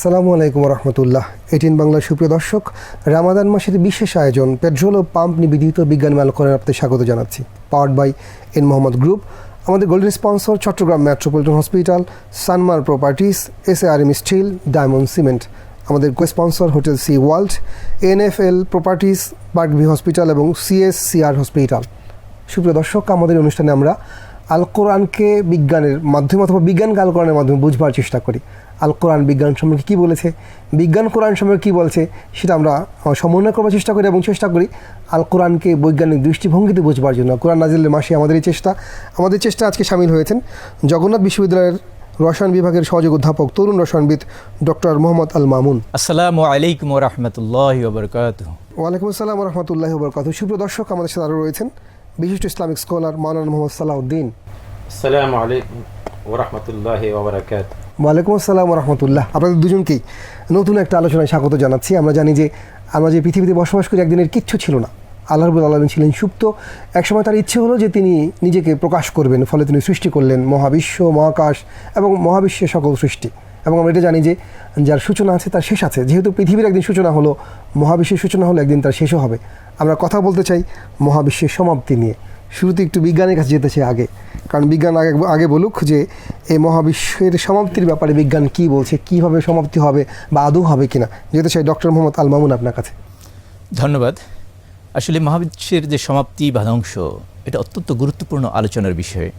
আসসালামু আলাইকুম রহমতুল্লাহ। এটিন বাংলার সুপ্রিয় দর্শক, রামাদান মাসের বিশেষ আয়োজন পেট্রোল ও পাম্প নিবেদিত বিজ্ঞান মেলা করে আপনাদের স্বাগত জানাচ্ছি। Powered by N Mohammad group আমাদের golden sponsor Chattogram metropolitan hospital Sanmar properties S R M steel diamond cement আমাদের co sponsor hotel sea world NFL properties Parkview hospital এবং সিএস সিআর হসপিটাল সুপ্রিয় দর্শক, আমাদের অনুষ্ঠানে আমরা আল কোরআনকে বিজ্ঞানের মাধ্যমে অথবা বিজ্ঞানকে আল কোরআনের মাধ্যমে বুঝবার চেষ্টা করি। আল কোরআন বিজ্ঞান সম্পর্কে কী বলেছে? বিজ্ঞান কোরআন সম্পর্কে কী বলছে? সেটা আমরা সমন্বয় করবার চেষ্টা করি এবং চেষ্টা করি আল কোরআনকে বৈজ্ঞানিক দৃষ্টিভঙ্গিতে বুঝবার জন্য। কোরআন নাজিলের মাসে আমাদের এই চেষ্টা আমাদের চেষ্টা আজকে সামিল হয়েছেন জগন্নাথ বিশ্ববিদ্যালয়ের রসায়ন বিভাগের সহযোগ অধ্যাপক তরুণ রসায়নবিদ ডক্টর মোহাম্মদ আল মামুন। আসসালামু আলাইকুম রহমতুল্লাহ ওয়ালাইকুম আসসালাম রহমতুল্লাহ বরকাত সুপ্রদর্শক আমাদের সাথে আরও রয়েছেন বিশিষ্ট ইসলামিক স্কলার মানান মোহাম্মদ সালাউদ্দিন। আসসালামু আলাইকুম ওরহমতুল্লাহ ওয়ালাইকুম আসসালাম রহমতুল্লাহ আপনাদের দুজনকেই নতুন একটা আলোচনায় স্বাগত জানাচ্ছি। আমরা জানি যে আমরা যে পৃথিবীতে বসবাস করি একদিনের কিচ্ছু ছিল না। আল্লাহ রবুল ছিলেন সুপ্ত। একসময় তার ইচ্ছে হলো যে তিনি নিজেকে প্রকাশ করবেন, ফলে তিনি সৃষ্টি করলেন মহাবিশ্ব, মহাকাশ এবং মহাবিশ্বের সকল সৃষ্টি। এবং আমরা এটা জানি যে যার সূচনা আছে তার শেষ আছে। যেহেতু পৃথিবীর একদিন সূচনা হলো, মহাবিশ্বের সূচনা হলো একদিন তার শেষও হবে। আমরা কথা বলতে চাই মহাবিশ্বের সমাপ্তি নিয়ে। শুরুতে একটু বিজ্ঞানের কাছে যেতে চাই আগে। কারণ বিজ্ঞান আগে আগে বলুক যে এই মহাবিশ্বের সমাপ্তির ব্যাপারে বিজ্ঞান কি বলছে, কীভাবে সমাপ্তি হবে বা আদৌ হবে কিনা যেতে চাই ডক্টর মোহাম্মদ আল মামুন আপনার কাছে। ধন্যবাদ। আসলে মহাবিশ্বের যে সমাপ্তি বা ধ্বংস, এটা অত্যন্ত গুরুত্বপূর্ণ আলোচনার বিষয়।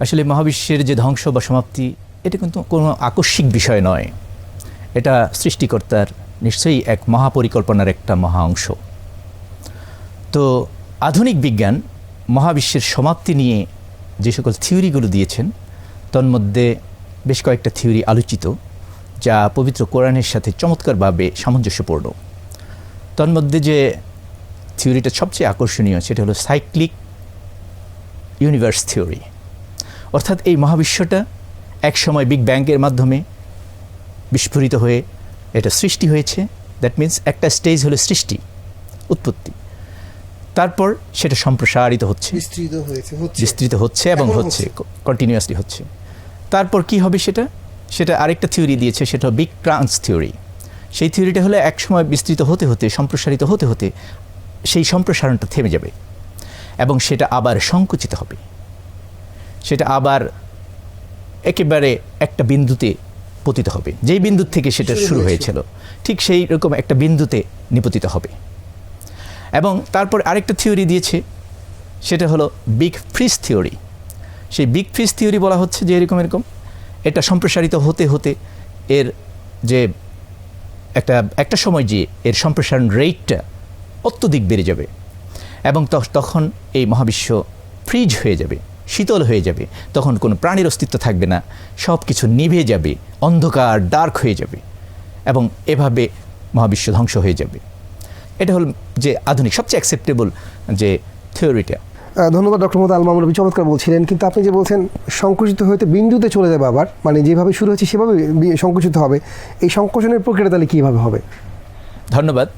আসলে মহাবিশ্বের যে ধ্বংস বা সমাপ্তি, এটা কিন্তু কোনো আকস্মিক বিষয় নয়। এটা সৃষ্টিকর্তার নিশ্চয়ই এক মহাপরিকল্পনার একটা মহা অংশ। তো আধুনিক বিজ্ঞান মহাবিশ্বের সমাপ্তি নিয়ে যে সকল থিওরিগুলো দিয়েছেন, তন্মধ্যে বেশ কয়েকটা থিওরি আলোচিত, যা পবিত্র কোরআনের সাথে চমৎকারভাবে সামঞ্জস্যপূর্ণ। তন্মধ্যে যে থিওরিটা সবচেয়ে আকর্ষণীয়, সেটা হলো সাইক্লিক ইউনিভার্স থিওরি। অর্থাৎ এই মহাবিশ্বটা একসময় বিগ ব্যাংকের মাধ্যমে বিস্ফোরিত হয়ে এটা সৃষ্টি হয়েছে। দ্যাট মিন্স একটা স্টেজ হলো সৃষ্টি, উৎপত্তি। তারপর সেটা সম্প্রসারিত হচ্ছে। বিস্তৃত হয়েছে বিস্তৃত হচ্ছে এবং হচ্ছে কন্টিনিউয়াসলি হচ্ছে। তারপর কি হবে সেটা? সেটা আরেকটা থিওরি দিয়েছে সেটা বিগ ট্রান্স থিওরি সেই থিওরিটা হলে একসময় বিস্তৃত হতে হতে সম্প্রসারিত হতে হতে সেই সম্প্রসারণটা থেমে যাবে এবং সেটা আবার সংকুচিত হবে। সেটা আবার একেবারে একটা বিন্দুতে পতিত হবে। যেই বিন্দু থেকে সেটা শুরু। হয়েছিল। ঠিক সেই রকম একটা বিন্দুতে নিপতিত হবে। এবং তারপর আরেকটা থিওরি দিয়েছে, সেটা হলো বিগ ফ্রিজ থিওরি। সেই বিগ ফ্রিজ থিওরি বলা হচ্ছে যে এরকম এরকম, এটা সম্প্রসারিত হতে হতে এর যে একটা একটা সময় যে এর সম্প্রসারণ রেটটা অত্যধিক বেড়ে যাবে এবং তখন এই মহাবিশ্ব ফ্রিজ হয়ে যাবে, শীতল হয়ে যাবে, তখন কোনো প্রাণীর অস্তিত্ব থাকবে না সব কিছু নিভে যাবে, অন্ধকার ডার্ক হয়ে যাবে এবং এভাবে মহাবিশ্ব ধ্বংস হয়ে যাবে। এটা হল যে আধুনিক সবচেয়ে অ্যাকসেপ্টেবল যে থিওরিটা ধন্যবাদ ডক্টর মোহাম্মদ আল মামুন চমৎকার বলছিলেন। কিন্তু আপনি যে বলছেন সংকুচিত হইতে বিন্দুতে চলে যাবে আবার মানে যেভাবে শুরু হচ্ছে সেভাবে সংকুচিত হবে। এই সংকোচনের প্রক্রিয়া তাহলে কীভাবে হবে? ধন্যবাদ।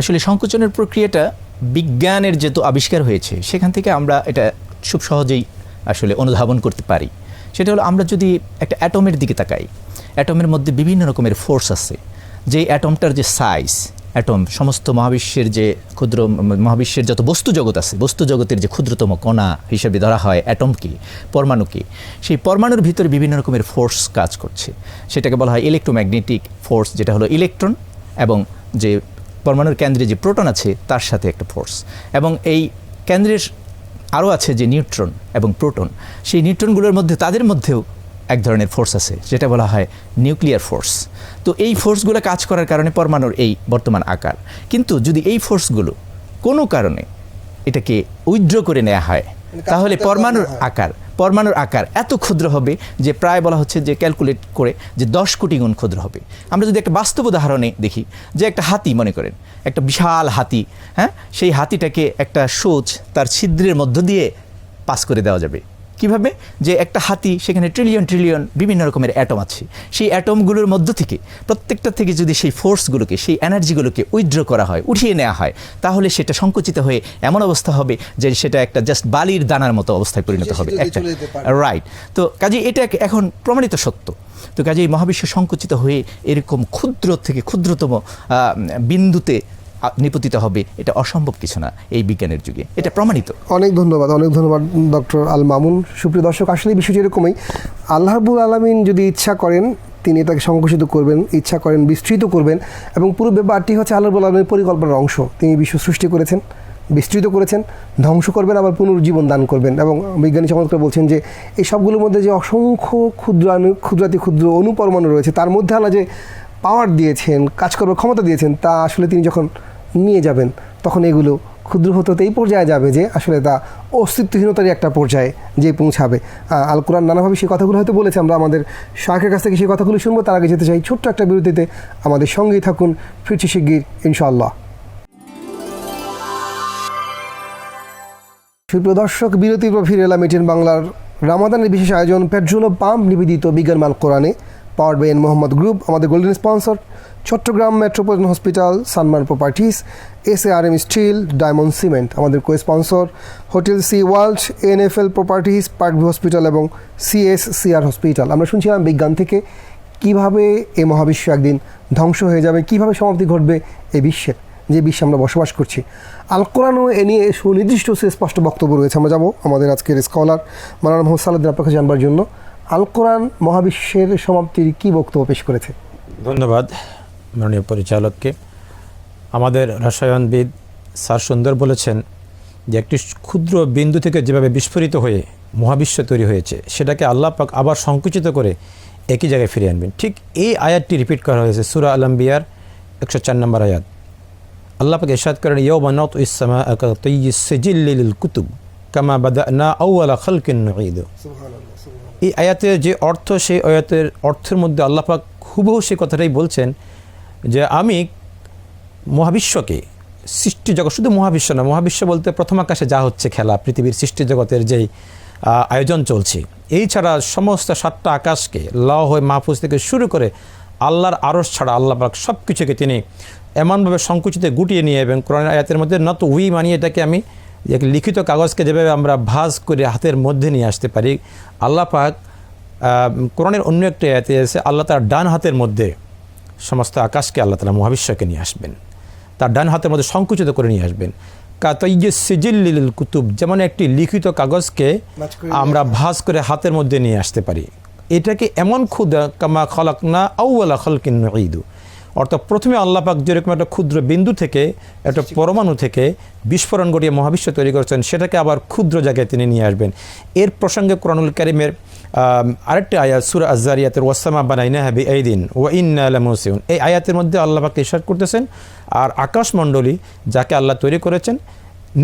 আসলে সংকোচনের প্রক্রিয়াটা বিজ্ঞানের যেহেতু আবিষ্কার হয়েছে সেখান থেকে আমরা এটা খুব সহজেই আসলে অনুধাবন করতে পারি। সেটা হলো আমরা যদি একটা অ্যাটমের দিকে তাকাই অ্যাটমের মধ্যে বিভিন্ন রকমের ফোর্স আছে যে অ্যাটমটার যে সাইজ অ্যাটম, সমস্ত মহাবিশ্বের যে ক্ষুদ্র, মহাবিশ্বের যত বস্তু জগৎ আছে, বস্তু জগতের যে ক্ষুদ্রতম কণা হিসেবে ধরা হয় অ্যাটমকে পরমাণুকে সেই পরমাণুর ভিতরে বিভিন্ন রকমের ফোর্স কাজ করছে। সেটাকে বলা হয় ইলেকট্রোম্যাগনেটিক ফোর্স, যেটা হলো ইলেকট্রন এবং যে পরমাণুর কেন্দ্রে যে প্রোটন আছে, তার সাথে একটা ফোর্স। এবং এই কেন্দ্রের আরও আছে যে নিউট্রন এবং প্রোটন। সেই নিউট্রনগুলোর মধ্যে, তাদের মধ্যেও এক ধরনের ফোর্স আছে যেটা বলা হয় নিউক্লিয়ার ফোর্স তো এই ফোর্সগুলো কাজ করার কারণে পরমাণুর এই বর্তমান আকার। কিন্তু যদি এই ফোর্সগুলো কোনো কারণে এটাকে উইথড্র করে নেওয়া হয় তাহলে পরমাণুর আকার পরমাণুর আকার এত ক্ষুদ্র হবে যে প্রায় বলা হচ্ছে যে ক্যালকুলেট করে যে দশ কোটি গুণ ক্ষুদ্র হবে। আমরা যদি একটা বাস্তব উদাহরণে দেখি যে একটা হাতি মনে করেন একটা বিশাল হাতি হ্যাঁ? সেই হাতিটাকে একটা সোচ তার ছিদ্রের মধ্য দিয়ে পাস করে দেওয়া যাবে। কীভাবে? যে একটা হাতি সেখানে ট্রিলিয়ন ট্রিলিয়ন বিভিন্ন রকমের অ্যাটম আছে। সেই অ্যাটমগুলোর মধ্য থেকে প্রত্যেকটা থেকে যদি সেই ফোর্সগুলোকে সেই এনার্জিগুলোকে উইথড্র করা হয় উঠিয়ে নেওয়া হয় তাহলে সেটা সংকুচিত হয়ে এমন অবস্থা হবে যে সেটা একটা জাস্ট বালির দানার মতো অবস্থায় পরিণত হবে। একটা। রাইট তো কাজে এটা এক- এখন প্রমাণিত সত্য। তো কাজে এই মহাবিশ্ব সংকুচিত হয়ে এরকম ক্ষুদ্র থেকে ক্ষুদ্রতম বিন্দুতে নিপতিত হবে, এটা অসম্ভব কিছু না এই বিজ্ঞানের যুগে। এটা প্রমাণিত। অনেক ধন্যবাদ অনেক ধন্যবাদ, ডক্টর আল মামুন। সুপ্রিয় দর্শক, আসলে বিষয়টি এরকমই। আল্লাহবুল আলমিন যদি ইচ্ছা করেন, তিনি এটাকে সংকুচিত করবেন, ইচ্ছা করেন বিস্তৃত করবেন, এবং পুরো ব্যাপারটি হচ্ছে আল্লাহবুল আলমীর পরিকল্পনার অংশ। তিনি বিশ্ব সৃষ্টি করেছেন, বিস্তৃত করেছেন, ধ্বংস করবেন, আবার পুনর্জীবন দান করবেন, এবং বিজ্ঞানী চমৎকার বলছেন যে, এই সবগুলোর মধ্যে যে অসংখ্য ক্ষুদ্রাণু ক্ষুদ্রাতি ক্ষুদ্র অনুপরমাণু রয়েছে, তার মধ্যে আল্লাহ যে পাওয়ার দিয়েছেন, কাজ করবার ক্ষমতা দিয়েছেন, তা আসলে তিনি যখন নিয়ে যাবেন, তখন এগুলো ক্ষুদ্র হতে এই পর্যায়ে যাবে যে আসলে তা অস্তিত্বহীনতারই একটা পর্যায়ে যে পৌঁছাবে। আল কোরআন নানাভাবে সেই কথাগুলো হয়তো বলেছে, আমরা আমাদের শাহের কাছ থেকে সেই কথাগুলো শুনব, তার আগে যেতে চাই ছোট্ট একটা বিরতিতে। আমাদের সঙ্গেই থাকুন, ফিরছি শিগগির, ইনশাআল্লাহ। সুপ্রিয় দর্শক, বিরতির পর ফিরে এলাম এটিএন বাংলার রামাদানের বিশেষ আয়োজন, পেট্রোল পাম্প নিবেদিত বিজ্ঞান মাল কোরআনে। পাওয়ার বাই মোহাম্মদ গ্রুপ আমাদের golden sponsor Chattogram metropolitan hospital Sanmar properties S A R M steel diamond cement আমাদের co sponsor hotel sea world NFL properties Parkview hospital এবং সিএস সিআর হসপিটাল আমরা শুনছিলাম বিজ্ঞান থেকে কীভাবে এই মহাবিশ্ব একদিন ধ্বংস হয়ে যাবে, কীভাবে সমাপ্তি ঘটবে এই বিশ্বের, যে বিশ্বে আমরা বসবাস করছি। আল কোরআনও এ নিয়ে সুনির্দিষ্ট সুস্পষ্ট বক্তব্য রয়েছে, আমরা যাব আমাদের আজকের স্কলার মারানা মোহাম্মদ সালাদ্দিন আপনাকে জানবার জন্য। আল কোরআন মহাবিশ্বের সমাপ্তির কী বক্তব্য পেশ করেছে? ধন্যবাদ মাননীয় পরিচালককে। আমাদের রসায়নবিদ স্যার সুন্দর বলেছেন যে একটি ক্ষুদ্র বিন্দু থেকে যেভাবে বিস্ফোরিত হয়ে মহাবিশ্ব তৈরি হয়েছে সেটাকে আল্লাহ পাক আবার সংকুচিত করে একই জায়গায় ফিরিয়ে আনবেন। ঠিক এই আয়াতটি রিপিট করা হয়েছে সুরা আলম্বিয়ার একশো চার নম্বর আয়াত। আল্লাহ পাক এরশাদ করেন ইয়ৌবানত ইসলামা সিজিল্লিল কুতুব কামা বাদা না আউআলা খালকিন এই আয়াতের যে অর্থ, সেই আয়াতের অর্থের মধ্যে আল্লাপাক হুবহু সেই কথাটাই বলছেন যে, আমি মহাবিশ্বকে, সৃষ্টি জগৎ, শুধু মহাবিশ্ব না, মহাবিশ্ব বলতে প্রথম আকাশে যা হচ্ছে খেলা, পৃথিবীর সৃষ্টি জগতের যেই আয়োজন চলছে। এই ছাড়া সমস্ত সাতটা আকাশকে, লাহ হয়ে মাহফুজ থেকে শুরু করে আল্লাহর আরস ছাড়া আল্লাহ পাক সব কিছুকে তিনি এমনভাবে সংকুচিতে গুটিয়ে নিয়ে এবং কোরআন আয়াতের মধ্যে নত উই মানিয়ে এটাকে আমি এক লিখিত কাগজকে যেভাবে আমরা ভাঁজ করে হাতের মধ্যে নিয়ে আসতে পারি আল্লাহ পাক কোরআনের অন্য একটা আয়াতে আছে আল্লাহ তার ডান হাতের মধ্যে সমস্ত আকাশকে আল্লাহ তালা মহাবিশ্বকে নিয়ে আসবেন। তার ডান হাতের মধ্যে সংকুচিত করে নিয়ে আসবেন। কাতইয়ে সিজিল্লিল কুতুব যেমন একটি লিখিত কাগজকে আমরা ভাঁজ করে হাতের মধ্যে নিয়ে আসতে পারি। এটাকে এমন ক্ষুদা কামা খলাক না আউ্লা খলকিন ঈদু অর্থাৎ প্রথমে আল্লাহ পাক যেরকম একটা ক্ষুদ্র বিন্দু থেকে, একটা পরমাণু থেকে বিস্ফোরণ ঘটিয়ে মহাবিশ্ব তৈরি করেছেন, সেটাকে আবার ক্ষুদ্র জায়গায় তিনি নিয়ে আসবেন। এর প্রসঙ্গে কোরআনুল কারিমের আরেকটি আয়াত, সুরা আজারিয়াতের ওয়াসামা বানাইনা হাবি এই দিন ও ইন্নালামসিউন এই আয়াতের মধ্যে আল্লাহ পাক ইশার করতেছেন, আর আকাশমণ্ডলী যাকে আল্লাহ তৈরি করেছেন,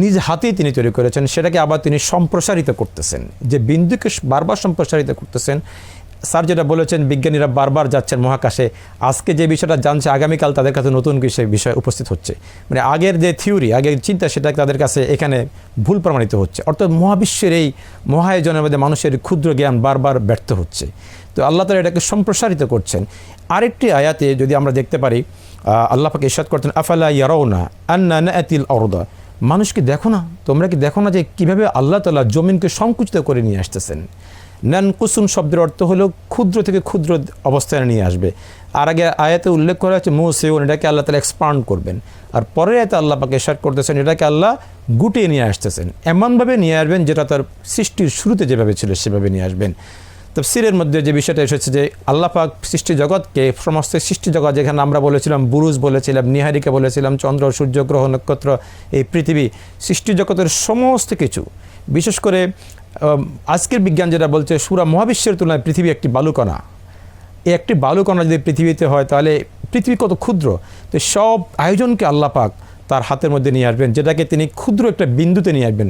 নিজ হাতেই তিনি তৈরি করেছেন, সেটাকে আবার তিনি সম্প্রসারিত করতেছেন। যে বিন্দুকে বারবার সম্প্রসারিত করতেছেন স্যার যেটা বলেছেন বিজ্ঞানীরা বারবার যাচ্ছেন মহাকাশে। আজকে যে বিষয়টা জানছে আগামীকাল তাদের কাছে নতুন কিছু বিষয় উপস্থিত হচ্ছে। মানে আগের যে থিওরি আগের চিন্তা সেটা তাদের কাছে এখানে ভুল প্রমাণিত হচ্ছে। অর্থাৎ মহাবিশ্বের এই মহায়োজনের মধ্যে মানুষের ক্ষুদ্র জ্ঞান বারবার ব্যর্থ হচ্ছে। তো আল্লাহ তালা এটাকে সম্প্রসারিত করছেন। আরেকটি আয়াতে যদি আমরা দেখতে পারি আহ, আল্লাহ পাকে করতেন আফালা ইয়ারাউনা আন্না নাআতিল আরদা? মানুষকে দেখো না? তোমরা কি দেখো না যে কীভাবে আল্লাহ তালা জমিনকে সংকুচিত করে নিয়ে আসতেছেন? নান কুসুম শব্দের অর্থ হলো ক্ষুদ্র থেকে ক্ষুদ্র অবস্থানে নিয়ে আসবে। আর আগে আয়াতে উল্লেখ করা হচ্ছে মুসেউন এটাকে আল্লাহ তালা এক্সপান্ড করবেন। আর পরে আয়াতে আল্লাহ পাকে ইরশাদ করতেছেন, এটাকে আল্লাহ গুটিয়ে নিয়ে আসতেছেন। এমনভাবে নিয়ে আসবেন যেটা তার সৃষ্টির শুরুতে যেভাবে ছিল সেভাবে নিয়ে আসবেন। তফসিরের মধ্যে যে বিষয়টা এসেছে যে আল্লাপাক সৃষ্টি জগৎকে, সমস্ত সৃষ্টি জগৎ যেখানে আমরা বলেছিলাম, বুরুজ বলেছিলাম, নিহারিকা বলেছিলাম, চন্দ্র, সূর্য, গ্রহ, নক্ষত্র, এই পৃথিবী, সৃষ্টি জগতের সমস্ত কিছু। বিশেষ করে আজকের বিজ্ঞান যেটা বলছে, সুরা মহাবিশ্বের তুলনায় পৃথিবী একটি বালুকণা। এই একটি বালুকণা যদি পৃথিবীতে হয়, তাহলে পৃথিবী কত ক্ষুদ্র। তো সব আয়োজনকে আল্লাহ পাক তার হাতের মধ্যে নিয়ে আসবেন, যেটাকে তিনি ক্ষুদ্র একটা বিন্দুতে নিয়ে আসবেন।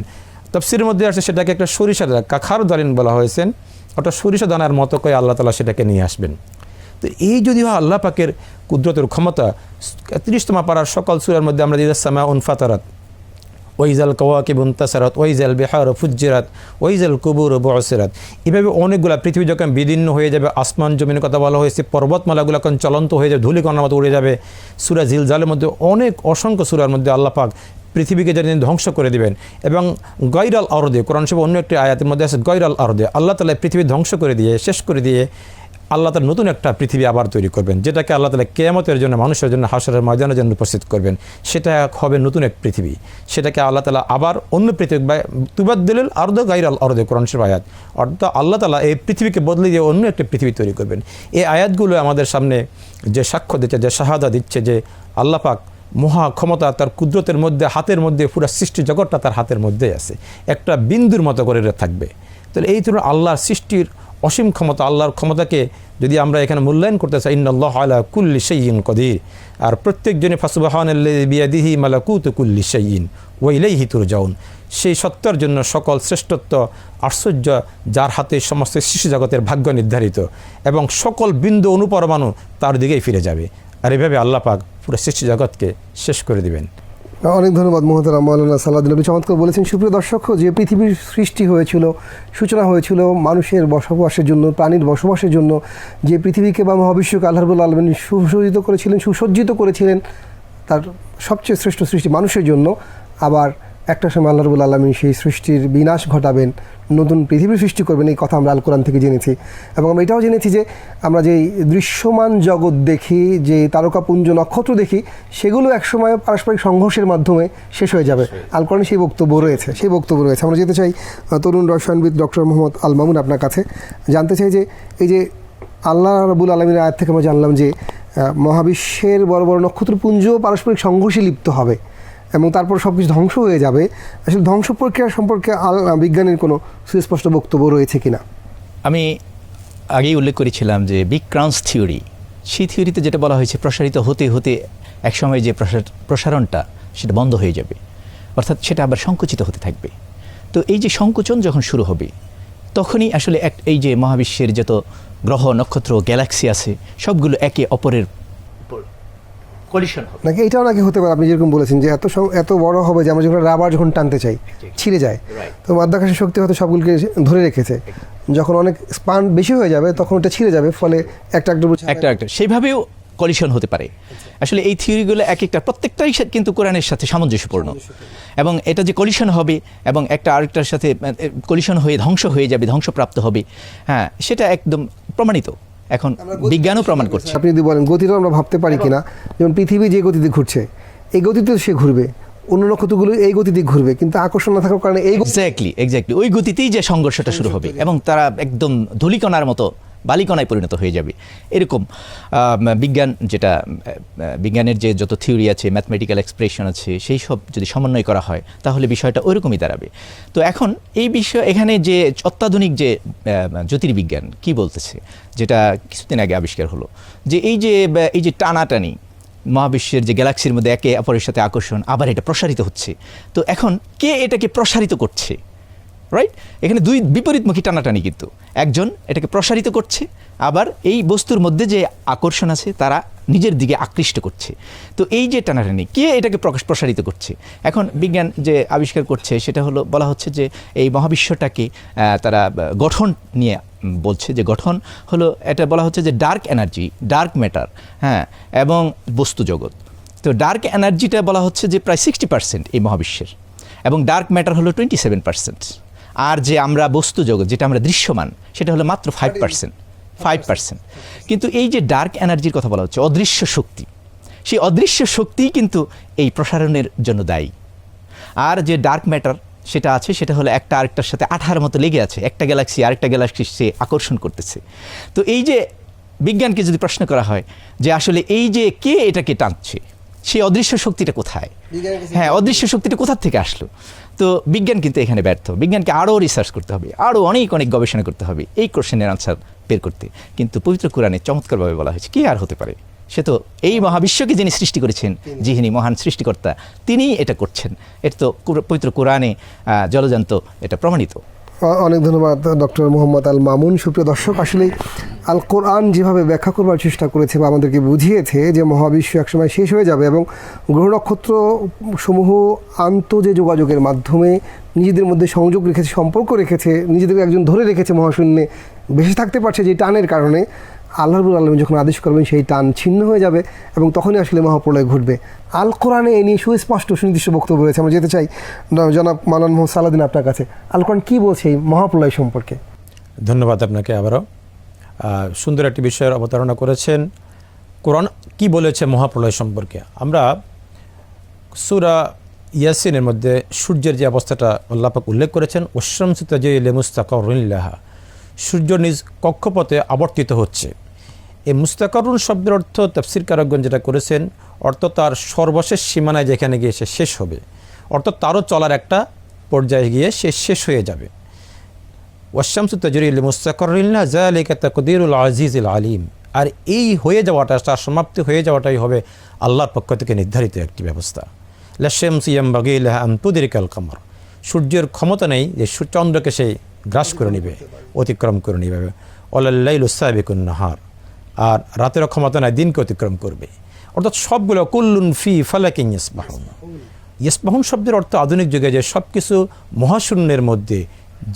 তফসিরের মধ্যে আছে সেটাকে একটা সরিষা কাখার দারিন বলা হয়েছেন ওটা সরিষা দানার মতো করে আল্লাহ তালা সেটাকে নিয়ে আসবেন। তো এই যদি হয় আল্লাহ পাকের কুদরতের ক্ষমতা, তিরিশতমা পাড়ার সকল সুরের মধ্যে আমরা দিদার সামা উনফাতারাত ওইজাল কওয়াকিব উন্তাসারাত ওইজাল বেহার ফুজ্জিরাত ওইজাল কুবুর বসেরাত। এভাবে অনেকগুলা পৃথিবী যখন বিদীর্ণ হয়ে যাবে, আসমান জমিনের কথা বলা হয়েছে, পর্বতমালাগুলো এখন চলন্ত হয়ে যাবে, ধূলিকণার মতো উড়ে যাবে। সুরা জিলজালের মধ্যে অনেক অসংখ্য সুরার মধ্যে আল্লাহ পাক পৃথিবীকে যেন তিনি ধ্বংস করে দিবেন। এবং গৈরাল আরদে, কোরআন সব অন্য একটি আয়াতের মধ্যে আছে, গৈরাল আরদে, আল্লাহ তালা পৃথিবী ধ্বংস করে দিয়ে, শেষ করে দিয়ে আল্লাহ তালা নতুন একটা পৃথিবী আবার তৈরি করবেন, যেটাকে আল্লাহ তালা কেয়ামতের জন্য, মানুষের জন্য, হাসরের ময়দানের জন্য উপস্থিত করবেন। সেটা হবে নতুন এক পৃথিবী। সেটাকে আল্লাহ তালা আবার অন্য পৃথিবী, বা তুবাদ্দিল আর্দ গাইর আল অর্ধ শরীফ আয়াত। অর্থাৎ আল্লাহ তালা এই পৃথিবীকে বদলে দিয়ে অন্য একটা পৃথিবী তৈরি করবেন। এই আয়াতগুলো আমাদের সামনে যে সাক্ষ্য দিচ্ছে, যে শাহাদা দিচ্ছে, যে আল্লাহ পাক মহা ক্ষমতা তার কুদরতের মধ্যে, হাতের মধ্যে, পুরো সৃষ্টি জগৎটা তার হাতের মধ্যেই আছে। একটা বিন্দুর মতো করে থাকবে। তাহলে এই ধরনের আল্লাহর সৃষ্টির অসীম ক্ষমতা, আল্লাহর ক্ষমতাকে যদি আমরা এখানে মূল্যায়ন করতে চাই ইন্নআল্লাহ আলা কুল্লি সেইন কদির। আর প্রত্যেকজনে ফাসুবাহান বিয়াদিহি মালাকুত কুল্লি সেইন ওইলেই হিতুর যাউন সেই সত্যের জন্য সকল শ্রেষ্ঠত্ব, আশ্চর্য, যার হাতে সমস্ত শিশু জগতের ভাগ্য নির্ধারিত। এবং সকল বিন্দু অনুপরমাণু তার দিকেই ফিরে যাবে। আর এভাবে আল্লাহ পাক পুরো সৃষ্টি জগৎকে শেষ করে দিবেন। অনেক ধন্যবাদ মোহাম্মদ মৌলানা সালাদিন আপনি চমৎকার বলেছেন, সুপ্রিয় দর্শক, যে পৃথিবীর সৃষ্টি হয়েছিল, সূচনা হয়েছিল মানুষের বসবাসের জন্য, প্রাণীর বসবাসের জন্য, যে পৃথিবীকে বা মহাবিশ্বকে আল্লাহবুল আলমিন সুসজ্জিত করেছিলেন সুসজ্জিত করেছিলেন, তার সবচেয়ে শ্রেষ্ঠ সৃষ্টি মানুষের জন্য, আবার একটা সময় আল্লাহ রবুল আলমিন সেই সৃষ্টির বিনাশ ঘটাবেন, নতুন পৃথিবীর সৃষ্টি করবেন, এই কথা আমরা আল কোরআন থেকে জেনেছি। এবং আমরা এটাও জেনেছি যে, আমরা যে দৃশ্যমান জগৎ দেখি, যে তারকাপুঞ্জ নক্ষত্র দেখি, সেগুলো একসময় পারস্পরিক সংঘর্ষের মাধ্যমে শেষ হয়ে যাবে। আল কোরআনে সেই বক্তব্য রয়েছে, সেই বক্তব্য রয়েছে। আমরা যেতে চাই তরুণ রসায়নবিদ ডক্টর মোহাম্মদ আল মামুন আপনার কাছে। জানতে চাই যে, এই যে আল্লাহ রবুল আলমীর আয়াত থেকে আমরা জানলাম যে মহাবিশ্বের বড় বড় নক্ষত্রপুঞ্জ পারস্পরিক সংঘর্ষে লিপ্ত হবে। এবং তারপর সব কিছু ধ্বংস হয়ে যাবে। আসলে ধ্বংস প্রক্রিয়া সম্পর্কে আল বিজ্ঞানের কোনো সুস্পষ্ট বক্তব্য রয়েছে কিনা? আমি আগেই উল্লেখ করেছিলাম যে বিগ ক্রাউন্স থিওরি সেই থিওরিতে যেটা বলা হয়েছে, প্রসারিত হতে হতে একসময় যে প্রসার প্রসারণটা, সেটা বন্ধ হয়ে যাবে। অর্থাৎ সেটা আবার সংকুচিত হতে থাকবে। তো এই যে সংকোচন যখন শুরু হবে, তখনই আসলে এক এই যে মহাবিশ্বের যত গ্রহ, নক্ষত্র, গ্যালাক্সি আছে, সবগুলো একে অপরের কলিশন হবে। নাকি এটাও নাকি হতে পারে আপনি যেরকম বলেছেন যে এত এত বড় হবে যে আমরা যখন রাবার যখন টানতে চাই ছিঁড়ে যায় তো মাধ্যাকাশের শক্তি হয়তো সবগুলোকে ধরে রেখেছে। যখন অনেক স্পান বেশি হয়ে যাবে তখন ওটা ছিঁড়ে যাবে ফলে একটা একটা একটা একটা। সেইভাবেও কলিশন হতে পারে। আসলে এই থিওরিগুলো এক একটা প্রত্যেকটাই কিন্তু কোরআনের সাথে সামঞ্জস্যপূর্ণ। এবং এটা যে কলিশন হবে এবং একটা আরেকটার সাথে কলিশন হয়ে ধ্বংস হয়ে যাবে ধ্বংসপ্রাপ্ত হবে হ্যাঁ সেটা একদম প্রমাণিত। এখন বিজ্ঞানও প্রমাণ করছে। আপনি যদি বলেন গতিটা আমরা ভাবতে পারি কিনা যেমন পৃথিবী যে গতিতে ঘুরছে এই গতিতে সে ঘুরবে অন্য নক্ষত্রগুলো এই গতিতে ঘুরবে কিন্তু আকর্ষণ না থাকার কারণে এই এক্স্যাক্টলি এক্স্যাক্টলি ওই গতিতেই যে সংঘর্ষটা শুরু হবে। এবং তারা একদম ধুলিকণার মতো বালিকণায় পরিণত হয়ে যাবে। এরকম বিজ্ঞান যেটা বিজ্ঞানের যে যত থিওরি আছে ম্যাথমেটিক্যাল এক্সপ্রেশন আছে, সেই সব যদি সমন্বয় করা হয়, তাহলে বিষয়টা ওইরকমই দাঁড়াবে। তো এখন এই বিষয়, এখানে যে অত্যাধুনিক যে জ্যোতির্বিজ্ঞান কি বলতেছে, যেটা কিছুদিন আগে আবিষ্কার হলো, যে এই যে এই যে টানাটানি, মহাবিশ্বের যে গ্যালাক্সির মধ্যে একে অপরের সাথে আকর্ষণ, আবার এটা প্রসারিত হচ্ছে। তো এখন কে এটাকে প্রসারিত করছে? রাইট এখানে দুই বিপরীতমুখী টানাটানি কিন্তু। একজন এটাকে প্রসারিত করছে, আবার এই বস্তুর মধ্যে যে আকর্ষণ আছে তারা নিজের দিকে আকৃষ্ট করছে। তো এই যে টানাটানি, কে এটাকে প্রকাশ, প্রসারিত করছে? এখন বিজ্ঞান যে আবিষ্কার করছে সেটা হলো, বলা হচ্ছে যে এই মহাবিশ্বটাকে তারা গঠন নিয়ে বলছে যে গঠন হলো, এটা বলা হচ্ছে যে ডার্ক এনার্জি, ডার্ক ম্যাটার হ্যাঁ এবং বস্তু জগৎ। তো ডার্ক এনার্জিটা বলা হচ্ছে যে প্রায় সিক্সটি পার্সেন্ট এই মহাবিশ্বের, এবং ডার্ক ম্যাটার হলো টোয়েন্টি সেভেন পার্সেন্ট। আর যে আমরা বস্তু জগৎ যেটা আমরা দৃশ্যমান সেটা হলো মাত্র ফাইভ পার্সেন্ট ফাইভ পার্সেন্ট কিন্তু এই যে ডার্ক এনার্জির কথা বলা হচ্ছে অদৃশ্য শক্তি সেই অদৃশ্য শক্তিই কিন্তু এই প্রসারণের জন্য দায়ী। আর যে ডার্ক ম্যাটার সেটা আছে সেটা হলো একটা আরেকটার সাথে আঠার মতো লেগে আছে একটা গ্যালাক্সি আরেকটা গ্যালাক্সি সে আকর্ষণ করতেছে। তো এই যে বিজ্ঞানকে যদি প্রশ্ন করা হয় যে আসলে এই যে কে এটাকে টানছে সেই অদৃশ্য শক্তিটা কোথায়? হ্যাঁ অদৃশ্য শক্তিটা কোথার থেকে আসলো? তো বিজ্ঞান কিন্তু এখানে ব্যর্থ। বিজ্ঞানকে আরও রিসার্চ করতে হবে আরও অনেক অনেক গবেষণা করতে হবে এই কোশ্চেনের আনসার বের করতে। কিন্তু পবিত্র কোরআনে চমৎকারভাবে বলা হয়েছে কি আর হতে পারে? সে তো এই মহাবিশ্বকে যিনি সৃষ্টি করেছেন যিনি মহান সৃষ্টিকর্তা তিনিই এটা করছেন। এটা তো পবিত্র কোরআনে জলজান্ত এটা প্রমাণিত। অনেক ধন্যবাদ ডক্টর মোহাম্মদ আল মামুন সুপ্রিয় দর্শক আসলে আল কোরআন যেভাবে ব্যাখ্যা করবার চেষ্টা করেছে বা আমাদেরকে বুঝিয়েছে যে মহাবিশ্ব একসময় শেষ হয়ে যাবে এবং গ্রহ নক্ষত্র সমূহ আন্ত যে যোগাযোগের মাধ্যমে নিজেদের মধ্যে সংযোগ রেখেছে, সম্পর্ক রেখেছে নিজেদের একজন ধরে রেখেছে মহাশূন্যে বেঁচে থাকতে পারছে যে টানের কারণে, আল্লাহ রবুল আলম যখন আদেশ করবেন সেই টান ছিন্ন হয়ে যাবে এবং তখনই আসলে মহাপ্রলয় ঘটবে। আল কোরআনে এ নিয়ে সুস্পষ্ট সুনির্দিষ্ট বক্তব্য রয়েছে। আমরা যেতে চাই জনাব মালান মোহাম্মদ সালাদিন আপনার কাছে। আল কোরআন কী বলছে এই মহাপ্রলয় সম্পর্কে? ধন্যবাদ আপনাকে আবারও। সুন্দর একটি বিষয়ের অবতারণা করেছেন। কোরআন কি বলেছে মহাপ্রলয় সম্পর্কে? আমরা সুরা ইয়াসিনের মধ্যে সূর্যের যে অবস্থাটা আল্লাপাক উল্লেখ করেছেন ওশ্রামসিত যে মুস্তাকরিল্লাহা সূর্য নিজ কক্ষপথে আবর্তিত হচ্ছে। এই মুস্তাকরুন শব্দের অর্থ তফসির কারকগঞ্জ যেটা করেছেন, অর্থ তার সর্বশেষ সীমানায় যেখানে গিয়ে সে শেষ হবে অর্থাৎ তারও চলার একটা পর্যায়ে গিয়ে সে শেষ হয়ে যাবে। ওয়াশামসু তজরিল মুস্তাকরিল্লা জালিকা তাকদিরুল আজিজুল আলিম। আর এই হয়ে যাওয়াটা, তার সমাপ্তি হয়ে যাওয়াটাই হবে আল্লাহর পক্ষ থেকে নির্ধারিত একটি ব্যবস্থা। লাশামসিয়াম বাগিল্লাহ আন্তদিরিকাল কামর। সূর্যের ক্ষমতা নেই যে চন্দ্রকে সে গ্রাস করে নিবে, অতিক্রম করে নিবে। অলাল্লাইল উসাবিকুন নাহার। আর রাতেরও ক্ষমতা নাই, দিনকে অতিক্রম করবে। অর্থাৎ সবগুলো কুল্লুন ফি ফালাকিং ইসবাহুন ইসবাহুন শব্দের অর্থ আধুনিক যুগে যে সব কিছু মহাশূন্যের মধ্যে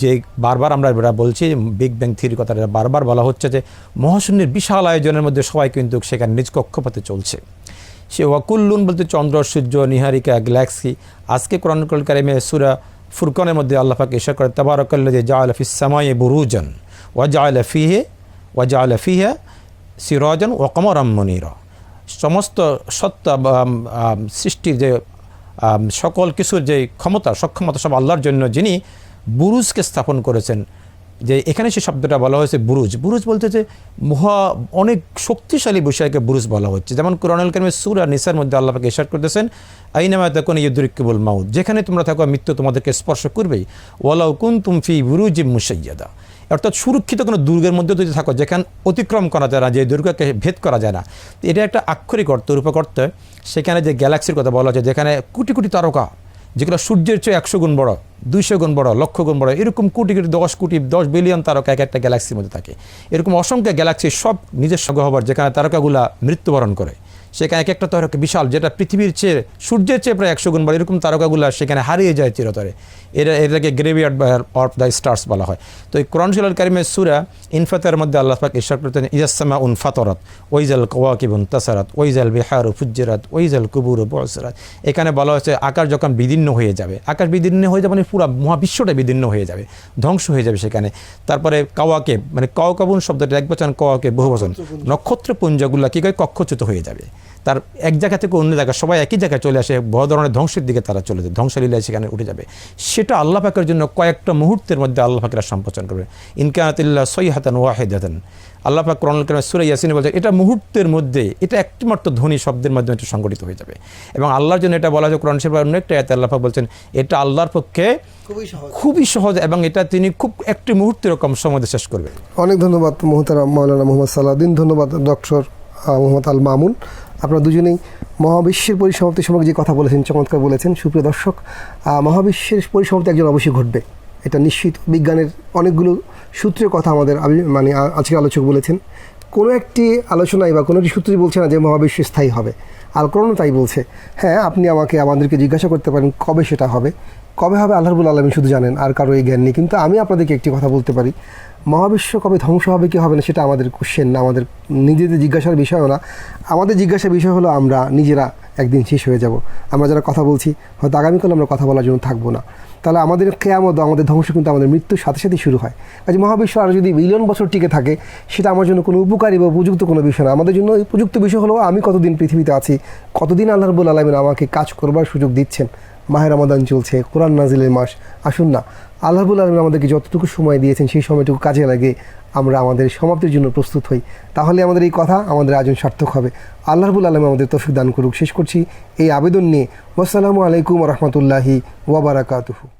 যে বারবার আমরা এরা বলছি বিগ ব্যাং থিরির কথাটা বারবার বলা হচ্ছে যে, মহাশূন্যের বিশাল আয়োজনের মধ্যে সবাই কিন্তু সেখানে নিজ কক্ষপথে চলছে। সে ওয়াকুল্লুন বলতে চন্দ্র, সূর্য, নিহারিকা, গ্যালাক্সি, আজকে কোরআনুল কারিমে সুরা ফুরকনের মধ্যে আল্লাহ পাক ইশা করে তাবারকাল্লা যে জাআলা ফিস সামায়ে বুরুজান ওয়া জাআলা ফিহে, ওয়া জাআলা ফিহা সিরাজান ওয়া কমরাম মুনীরা। সমস্ত সত্তা সৃষ্টির যে সকল কিছুর যে ক্ষমতা, সক্ষমতা সব আল্লাহর জন্য যিনি বুরুজকে স্থাপন করেছেন। যে এখানে সে শব্দটা বলা হয়েছে বুরুজ। বুরুজ বলতে যে মহা অনেক শক্তিশালী বিষয়কে বুরুজ বলা হচ্ছে। যেমন কোরআনুল কারিমের আর নিসার মধ্যে আল্লাহকে ইশার করতেছেন, আইনামা তখন ইউদ্রিকবুল মাউদ যেখানে তোমরা থাকো, মৃত্যু তোমাদেরকে স্পর্শ করবেই। ওয়ালাউ কুন তুমফি বুরুজি মুসাইয়াদা অর্থাৎ সুরক্ষিত কোনো দুর্গের মধ্যে যদি থাকো, যেখানে অতিক্রম করা যায় না, যে দুর্গকে ভেদ করা যায় না। এটা একটা আক্ষরিক অর্থ, রূপক অর্থ। সেখানে যে গ্যালাক্সির কথা বলা হচ্ছে, যেখানে কোটি কোটি তারকা যেগুলো সূর্যের চেয়ে একশো গুণ বড়, দুইশো গুণ বড়, লক্ষ গুণ বড়, এরকম কোটি কোটি, দশ কোটি, দশ বিলিয়ন তারকা এক একটা গ্যালাক্সির মধ্যে থাকে। এরকম অসংখ্য গ্যালাক্সি সব নিজস্ব গহ্বর যেখানে তারকাগুলা মৃত্যুবরণ করে। সেখানে এক একটা তারকা বিশাল, যেটা পৃথিবীর চেয়ে, সূর্যের চেয়ে প্রায় একশো গুণ বড়, এরকম তারকাগুলা সেখানে হারিয়ে যায় চিরতরে। এরা এটাকে গ্রেভিয়ার্ড অফ দ্য স্টার্স বলা হয়। তো এই কোরআন শিলাল কারিমের সুরা ইনফাতের মধ্যে আল্লাহ পাক ইশার করতেন ইজাসমা উন ফাতরাত ওইজাল কওয়াকিবুন তাসারাত ওইজাল বিহার ফুজ্জিরাত ওইজাল কুবুর বসরাত। এখানে বলা হয়েছে, আকাশ যখন বিদীর্ণ হয়ে যাবে, আকাশ বিদীর্ণ হয়ে যাবে মানে পুরো মহাবিশ্বটা বিদীর্ণ হয়ে যাবে, ধ্বংস হয়ে যাবে সেখানে। তারপরে কাওয়াকে মানে কাওয়াকাবুন শব্দটা এক বচন, কাওয়াকে বহু বচন, নক্ষত্রপুঞ্জগুলো কী করে? কক্ষচ্যুত হয়ে যাবে। তার এক জায়গা থেকে অন্য জায়গায় সবাই একই জায়গায় চলে আসে, বড় ধরনের ধ্বংসের দিকে তারা চলে যায়, ধ্বংসলীলায় সেখানে উঠে যাবে। সেটা আল্লাহ পাকের জন্য কয়েকটা মুহূর্তের মধ্যে আল্লাহ পাকেরা সম্প্রচার করবে। ইনকানাতিল্লাহ সৈহাতান ওয়াহেদাতান। আল্লাহ পাক কোরআন কালামে সুরা ইয়াসিনে বলছে এটা মুহূর্তের মধ্যে এটা একটিমাত্র ধ্বনি শব্দের মাধ্যমে এটা সংগঠিত হয়ে যাবে। এবং আল্লাহর জন্য এটা বলা হয় কোরআন শরীফের অন্য একটা আয়াতে আল্লাহ পাক বলছেন এটা আল্লাহর পক্ষে খুবই সহজ। এবং এটা তিনি খুব একটি মুহূর্তের কম সময় শেষ করবেন অনেক ধন্যবাদ মোহতারা মৌলানা মোহাম্মদ সালাউদ্দিন ধন্যবাদ ডক্টর মোহাম্মদ আল মামুন। আপনারা দুজনেই মহাবিশ্বের পরিসমাপ্তি সম্পর্কে যে কথা বলেছেন, চমৎকার বলেছেন। সুপ্রিয় দর্শক মহাবিশ্বের পরিসমাপ্তি একজন অবশ্যই ঘটবে। এটা নিশ্চিত। বিজ্ঞানের অনেকগুলো সূত্রের কথা আমাদের মানে আজকের আলোচক বলেছেন। কোনো একটি আলোচনায় বা কোনো একটি সূত্রই বলছে না যে মহাবিশ্ব স্থায়ী হবে। আল কোরআনও তাই বলছে। হ্যাঁ আপনি আমাকে, আমাদেরকে জিজ্ঞাসা করতে পারেন, কবে সেটা হবে? কবে হবে? আল্লাহ রবুল আলমী শুধু জানেন, আর কারও এই জ্ঞান নেই। কিন্তু আমি আপনাদেরকে একটি কথা বলতে পারি। মহাবিশ্ব কবে ধ্বংস হবে, কি হবে না, সেটা আমাদের কোশ্চেন না, আমাদের নিজেদের জিজ্ঞাসার বিষয়ও না। আমাদের জিজ্ঞাসার বিষয় হলো আমরা নিজেরা একদিন শেষ হয়ে যাব। আমরা যারা কথা বলছি, হয়তো আগামীকাল আমরা কথা বলার জন্য থাকব না। তাহলে আমাদের কেয়ামত, আমাদের ধ্বংস কিন্তু আমাদের মৃত্যুর সাথে সাথে শুরু হয়। কাজে মহাবিশ্ব আর যদি মিলিয়ন বছর টিকে থাকে, সেটা আমার জন্য কোনো উপকারী বা উপযুক্ত কোনো বিষয় না। আমাদের জন্য উপযুক্ত বিষয় হলো, আমি কতদিন পৃথিবীতে আছি, কতদিন আল্লাহ রবুল আলমিন আমাকে কাজ করবার সুযোগ দিচ্ছেন। মাহের রমাদান চলছে, কোরআন নাজিলের মাস। আসুন না আল্লাহবুল আলম আমাদেরকে যতটুকু সময় দিয়েছেন, সেই সময়টুকু কাজে লাগে আমরা আমাদের সমাপ্তির জন্য প্রস্তুত হই। তাহলে আমাদের এই কথা আমাদের আয়োজন সার্থক হবে। আল্লাহবুল আলম আমাদের তফিক দান করুক। শেষ করছি এই আবেদন নিয়ে। আসসালামু আলাইকুম রহমতুল্লাহি ওয়াবারাকাতুহু